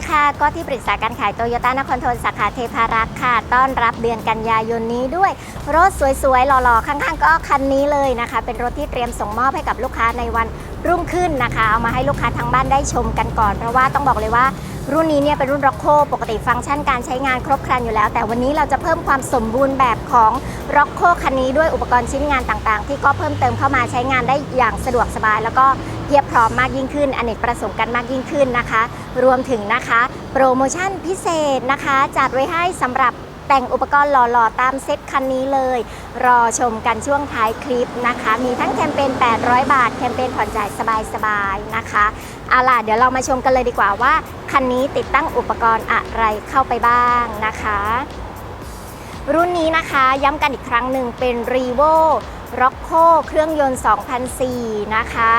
ีค่ะก็ที่ปรึกษาการขายโตโยต้านครทนสาขาเทพารักษ์ค่ะ ต้อนรับเดือนกันยายนนี้ด้วย รถสวยๆ หล่อๆ ข้างๆ ก็คันนี้เลยนะคะ เป็นรถที่เตรียมส่งมอบให้กับลูกค้าในวันรุ่งขึ้นนะคะ เอามาให้ลูกค้าทางบ้านได้ชมกันก่อน เพราะว่าต้องบอกเลยว่ารุ่นนี้เนี่ยเป็นรุ่นร็อกโคปกติฟังก์ชันการใช้งานครบครันอยู่แล้ว แต่วันนี้เราจะเพิ่มความสมบูรณ์แบบของร็อกโคคันนี้ด้วยอุปกรณ์ชิ้นงานต่างๆ ที่ก็เพิ่มเติมเข้ามาใช้งานได้อย่างสะดวกสบาย แล้วก็ พียบพร้อมมากยิ่งขึ้นอเนกประสงค์กันมากยิ่งขึ้นนะคะ รวมถึงนะคะ โปรโมชั่นพิเศษนะคะ จัดไว้ให้สำหรับแต่งอุปกรณ์หล่อๆ ตามเซ็ตคันนี้เลย รอชมกันช่วงท้ายคลิปนะคะ มีทั้งแคมเปญ 800 บาท แคมเปญผ่อนจ่ายสบายๆ นะคะเอาล่ะ เดี๋ยวเรามาชมกันเลยดีกว่าว่า คันนี้ติดตั้งอุปกรณ์อะไรเข้าไปบ้างนะคะ รุ่นนี้นะคะย้ำกันอีกครั้งหนึ่งเป็น r e v o r o c c o เครื่องยนต์2004นะคะ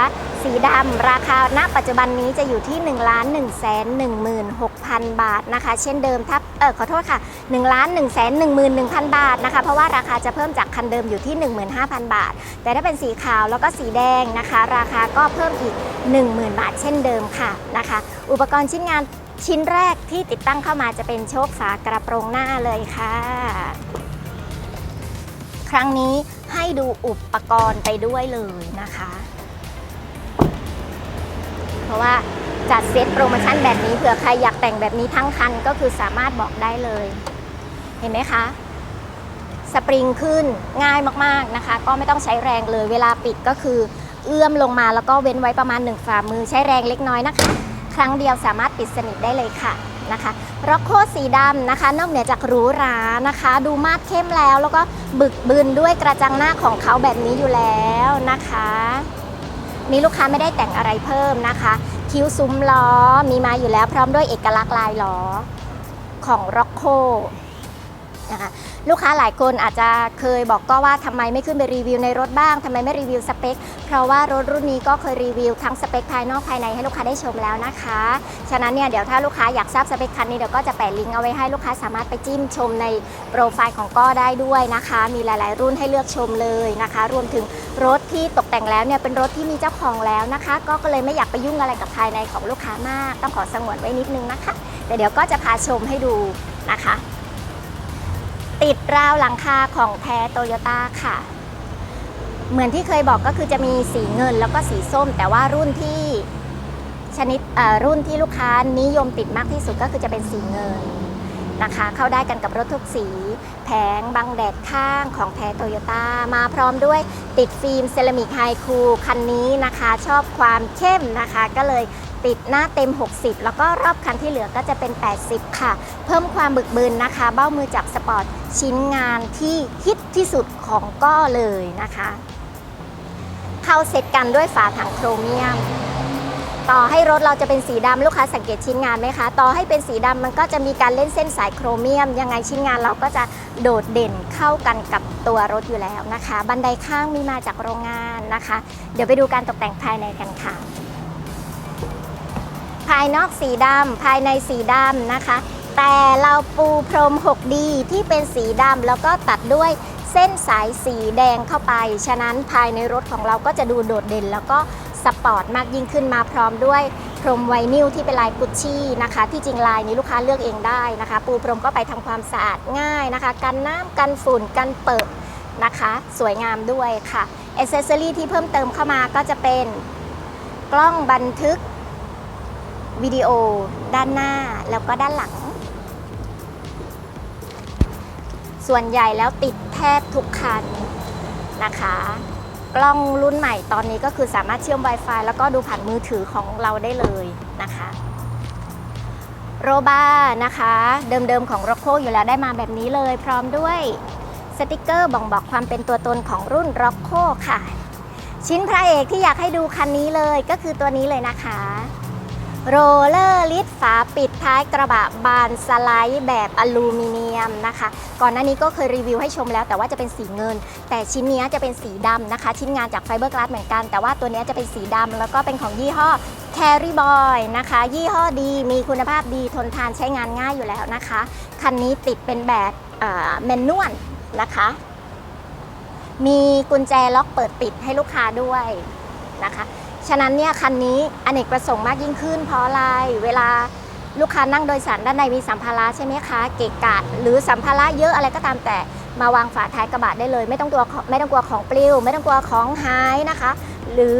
สีดำราคาณปัจจุบันนี้จะอยู่ที่ 1 1 1 6 0 0 0 บาทนะคะ เช่นเดิมทับเออขอโทษค่ะ 1 1 1 1 1 0 0 บาทนะคะ เพราะว่าราคาจะเพิ่มจากคันเดิมอยู่ที่ 15,000 บาท แต่ถ้าเป็นสีขาวแล้วก็สีแดงนะคะ ราคาก็เพิ่มอีก 10,000 บาท เช่นเดิมค่ะนะคะ อุปกรณ์ชิ้นงานชิ้นแรกที่ติดตั้งเข้ามาจะเป็นโชคฝากระโปรงหน้าเลยค่ะ ครั้งนี้ให้ดูอุปกรณ์ไปด้วยเลยนะคะ เพราะว่าจัดเซตโปรโมชั่นแบบนี้เผื่อใครอยากแต่งแบบนี้ทั้งคันก็คือสามารถบอกได้เลย เห็นไหมคะ สปริงขึ้นง่ายมากๆนะคะ ก็ไม่ต้องใช้แรงเลย เวลาปิดก็คือเอื้อมลงมาแล้วก็เว้นไว้ประมาณ 1 ฝ่ามือใช้แรงเล็กน้อยนะคะ ครั้งเดียวสามารถปิดสนิทได้เลยค่ะ นะคะร็อกโคสีดำนะคะ นอกเหนือจากหรูหรานะคะ ดูมาดเข้มแล้วแล้วก็บึกบึนด้วยกระจังหน้าของเขาแบบนี้อยู่แล้วนะคะนี่ลูกค้าไม่ได้แต่งอะไรเพิ่มนะคะ คิ้วซุ้มล้อมีมาอยู่แล้วพร้อมด้วยเอกลักษณ์ลายล้อของร็อกโค นะคะลูกค้าหลายคนอาจจะเคยบอกก็ว่าทำไมไม่ขึ้นไปรีวิวในรถบ้างทำไมไม่รีวิวสเปค เพราะว่ารถรุ่นนี้ก็เคยรีวิวทั้งสเปคภายนอกภายในให้ลูกค้าได้ชมแล้วนะคะ ฉะนั้นเนี่ยเดี๋ยวถ้าลูกค้าอยากทราบสเปคคันนี้เดี๋ยวก็จะแปะลิงก์เอาไว้ให้ลูกค้าสามารถไปจิ้มชมในโปรไฟล์ของก็ได้ด้วยนะคะ มีหลาย ๆ รุ่นให้เลือกชมเลยนะคะ รวมถึงรถที่ตกแต่งแล้วเนี่ยเป็นรถที่มีเจ้าของแล้วนะคะ ก็ก็เลยไม่อยากไปยุ่งอะไรกับภายในของลูกค้ามาก ต้องขอสงวนไว้นิดนึงนะคะแต่เดี๋ยวก็จะพาชมให้ดูนะคะ ติดราวหลังคาของแท้โตโยต้าค่ะ เหมือนที่เคยบอกก็คือจะมีสีเงินแล้วก็สีส้ม แต่ว่ารุ่นที่ชนิดรุ่นที่ลูกค้านิยมติดมากที่สุดก็คือจะเป็นสีเงินนะคะ เข้าได้กันกับรถทุกสีแผงบังแดดข้างของแท้โตโยต้ามาพร้อมด้วยติดฟิล์มเซรามิกไฮคูคันนี้นะคะ ชอบความเข้มนะคะ ก็เลย ติดหน้าเต็ม 60 แล้วก็รอบคันที่เหลือก็จะเป็น 80 ค่ะ เพิ่มความบึกบึนนะคะ เบ้ามือจับสปอร์ตชิ้นงานที่ฮิตที่สุดของก็เลยนะคะเข้าเซตกันด้วยฝาถังโครเมียม ต่อให้รถเราจะเป็นสีดำลูกค้าสังเกตชิ้นงานไหมคะ ต่อให้เป็นสีดำมันก็จะมีการเล่นเส้นสายโครเมียม ยังไงชิ้นงานเราก็จะโดดเด่นเข้ากันกับตัวรถอยู่แล้วนะคะ บันไดข้างมีมาจากโรงงานนะคะ เดี๋ยวไปดูการตกแต่งภายในกันค่ะ ภายนอกสีดำภายในสีดำนะคะ แต่เราปูพรม 6D ที่เป็นสีดำแล้วก็ตัดด้วยเส้นสายสีแดงเข้าไป ฉะนั้นภายในรถของเราก็จะดูโดดเด่น แล้วก็สปอร์ตมากยิ่งขึ้นมาพร้อมด้วยพรมไวนิลที่เป็นลายกุชชี่นะคะ ที่จริงลายนี้ลูกค้าเลือกเองได้นะคะ ปูพรมก็ไปทำความสะอาดง่ายนะคะ กันน้ำกันฝุ่นกันเปิดนะคะ สวยงามด้วยค่ะอ c เซสซอรี่ที่เพิ่มเติมเข้ามาก็จะเป็นกล้องบันทึก วิดีโอ ด้านหน้าแล้วก็ด้านหลัง ส่วนใหญ่แล้วติดแทบทุกคันนะคะ กล้องรุ่นใหม่ตอนนี้ก็คือสามารถเชื่อม Wi-Fi แล้วก็ดูผ่านมือถือของเราได้เลยนะคะโรบานะคะ เดิมๆของโรโคอยู่แล้วได้มาแบบนี้เลย พร้อมด้วยสติกเกอร์บ่งบอกความเป็นตัวตนของรุ่นร็อกโคค่ะ ชิ้นพระเอกที่อยากให้ดูคันนี้เลยก็คือตัวนี้เลยนะคะ โรลเลอร์ลิดฝาปิดท้ายกระบะบานสไลด์แบบอลูมิเนียมนะคะ ก่อนหน้านี้ก็เคยรีวิวให้ชมแล้วแต่ว่าจะเป็นสีเงิน แต่ชิ้นนี้จะเป็นสีดำนะคะ ชิ้นงานจากไฟเบอร์กลาสเหมือนกัน แต่ว่าตัวนี้จะเป็นสีดำแล้วก็เป็นของยี่ห้อ Carry Boy นะคะ ยี่ห้อดีมีคุณภาพดีทนทานใช้งานง่ายอยู่แล้วนะคะ คันนี้ติดเป็นแบบแมนนวลนะคะ มีกุญแจล็อกเปิดปิดให้ลูกค้าด้วยนะคะ ฉะนั้นเนี่ยคันนี้อเนกประสงค์มากยิ่งขึ้น เพราะอะไร เวลาลูกค้านั่งโดยสารด้านในมีสัมภาระใช่ไหมคะเกะกะหรือสัมภาระเยอะอะไรก็ตามแต่มาวางฝาท้ายกระบะได้เลย ไม่ต้องกลัวไม่ต้องกลัวของปลิวไม่ต้องกลัวของหายนะคะ หรือ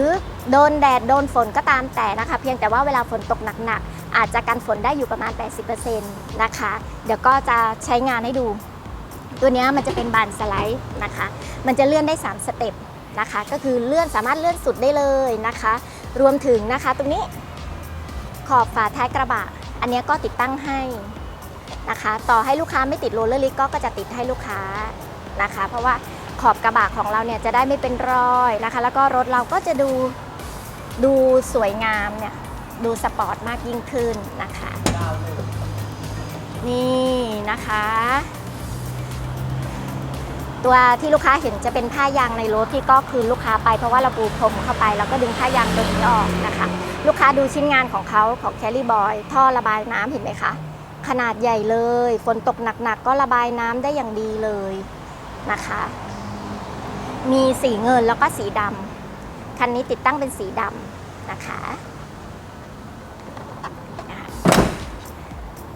โดนแดดโดนฝนก็ตามแต่นะคะ เพียงแต่ว่าเวลาฝนตกหนักๆอาจจะกันฝนได้อยู่ประมาณ 80%นะคะ เดี๋ยวก็จะใช้งานให้ดู ตัวนี้มันจะเป็นบานสไลด์นะคะ มันจะเลื่อนได้ 3 สเต็ป นะคะ ก็คือเลื่อนสามารถเลื่อนสุดได้เลยนะคะ รวมถึงนะคะตรงนี้ขอบฝาท้ายกระบะ อันนี้ก็ติดตั้งให้นะคะ ต่อให้ลูกค้าไม่ติดโรลเลอร์ลิกก็ก็จะติดให้ลูกค้านะคะ เพราะว่าขอบกระบะของเราเนี่ยจะได้ไม่เป็นรอยนะคะ แล้วก็รถเราก็จะดูดูสวยงามเนี่ยดูสปอร์ตมากยิ่งขึ้นนะคะ นี่นะคะ ตัวที่ลูกค้าเห็นจะเป็นผ้ายางในรถที่ก็คือลูกค้าไปเพราะว่าเราปูพรมเข้าไปแล้วก็ดึงผ้ายางตัวนี้ออกนะคะ ลูกค้าดูชิ้นงานของเขาของแคลรี่บอยท่อระบายน้ำเห็นไหมคะขนาดใหญ่เลยฝนตกหนักๆก็ระบายน้ำได้อย่างดีเลยนะคะ มีสีเงินแล้วก็สีดำคันนี้ติดตั้งเป็นสีดำนะคะ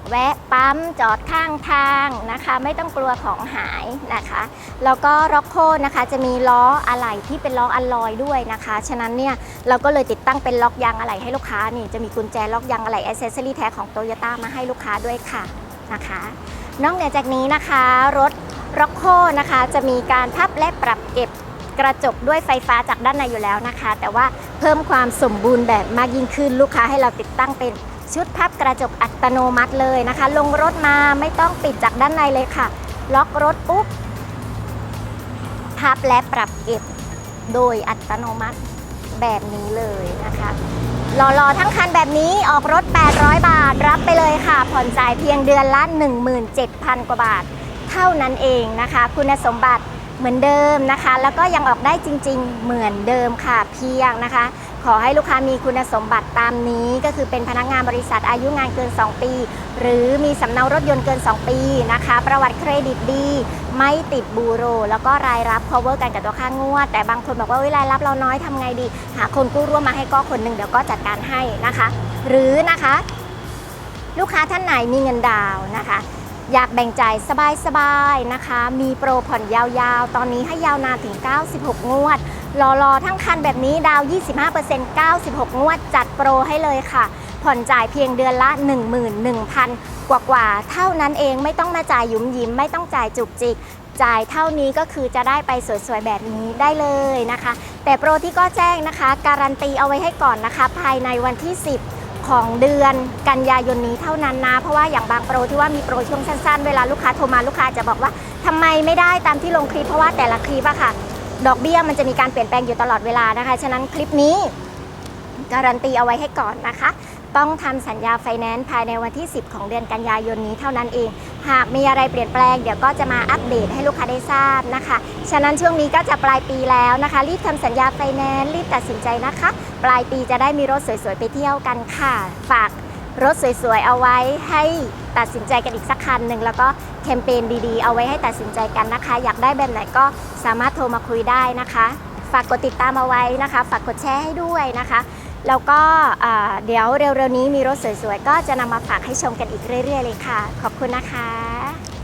แวะปั๊มจอดข้างทางนะคะ ไม่ต้องกลัวของหายนะคะ แล้วก็ร็อกโคนะคะจะมีล้ออะไหล่ที่เป็นล้ออัลลอยด้วยนะคะ ฉะนั้นเนี่ยเราก็เลยติดตั้งเป็นล็อกยางอะไหล่ให้ลูกค้านี่จะมีกุญแจล็อกยางอะไหล่อ c เซสซอรี่แท้ของโตโยต้ามาให้ลูกค้าด้วยค่ะนะคะ นอกเหนือจากนี้นะคะรถร็อกโคนะคะจะมีการพับและปรับเก็บกระจกด้วยไฟฟ้าจากด้านในอยู่แล้วนะคะ แต่ว่าเพิ่มความสมบูรณ์แบบมากยิ่งขึ้นลูกค้าให้เราติดตั้งเป็น ชุดพับกระจกอัตโนมัติเลยนะคะ ลงรถมาไม่ต้องปิดจากด้านในเลยค่ะ ล็อกรถปุ๊บ พับและปรับเก็บโดยอัตโนมัติแบบนี้เลยนะคะรอๆทั้งคันแบบนี้ออกรถ 800 บาท รับไปเลยค่ะ ผ่อนจ่ายเพียงเดือนละ 17,000 กว่าบาท เท่านั้นเองนะคะ คุณสมบัติเหมือนเดิมนะคะ แล้วก็ยังออกได้จริง ๆ เหมือนเดิมค่ะเพียงนะคะ ขอให้ลูกค้ามีคุณสมบัติตามนี้ ก็คือเป็นพนักงานบริษัทอายุงานเกิน 2 ปี หรือมีสำเนารถยนต์เกิน 2 ปีนะคะ ประวัติเครดิตดี ไม่ติดบูโร แล้วก็รายรับ cover กันกับตัวค่างวด แต่บางคนบอกว่าเวลารายรับเราน้อยทำไงดี หาคนกู้ร่วมมาให้ก็คนหนึ่งเดี๋ยวก็จัดการให้นะคะ หรือนะคะ ลูกค้าท่านไหนมีเงินดาวน์นะคะอยากแบ่งจ่ายสบายๆนะคะ มีโปรผ่อนยาวๆ ตอนนี้ให้ยาวนานถึง 96 งวด รอรอทั้งคันแบบนี้ดาว 25% 96 งวดจัดโปรให้เลยค่ะ ผ่อนจ่ายเพียงเดือนละ 11,000 กว่ากว่าๆเท่านั้นเองไม่ต้องมาจ่ายยุมยิมไม่ต้องจ่ายจุกจิก จ่ายเท่านี้ก็คือจะได้ไปสวยๆแบบนี้ได้เลยนะคะ แต่โปรที่ก็แจ้งนะคะ การันตีเอาไว้ให้ก่อนนะคะ ภายในวันที่ 10ของเดือนกันยายนนี้เท่านั้นนะ เพราะว่าอย่างบางโปรที่ว่ามีโปรช่วงสั้นๆ เวลาลูกค้าโทรมาลูกค้าจะบอกว่าทำไมไม่ได้ตามที่ลงคลิปเพราะว่าแต่ละคลิปอะค่ะ ดอกเบี้ยมันจะมีการเปลี่ยนแปลงอยู่ตลอดเวลานะคะ ฉะนั้นคลิปนี้การันตีเอาไว้ให้ก่อนนะคะ ต้องทำสัญญาไฟแนนซ์ภายในวันที่ 10 ของเดือนกันยายนนี้เท่านั้นเอง หากมีอะไรเปลี่ยนแปลงเดี๋ยวก็จะมาอัปเดตให้ลูกค้าได้ทราบนะคะ ฉะนั้นช่วงนี้ก็จะปลายปีแล้วนะคะ รีบทำสัญญาไฟแนนซ์รีบตัดสินใจนะคะ ปลายปีจะได้มีรถสวยๆไปเที่ยวกันค่ะ ฝาก รถสวยๆ เอาไว้ให้ตัดสินใจกันอีกสักคันหนึ่งแล้วก็แคมเปญดีๆ เอาไว้ให้ตัดสินใจกันนะคะ อยากได้แบบไหนก็สามารถโทรมาคุยได้นะคะ ฝากกดติดตามเอาไว้นะคะ ฝากกดแชร์ให้ด้วยนะคะ แล้วก็เดี๋ยวเร็วๆนี้มีรถสวยๆ ก็จะนำมาฝากให้ชมกันอีกเรื่อย ๆ เลยค่ะ ขอบคุณนะคะ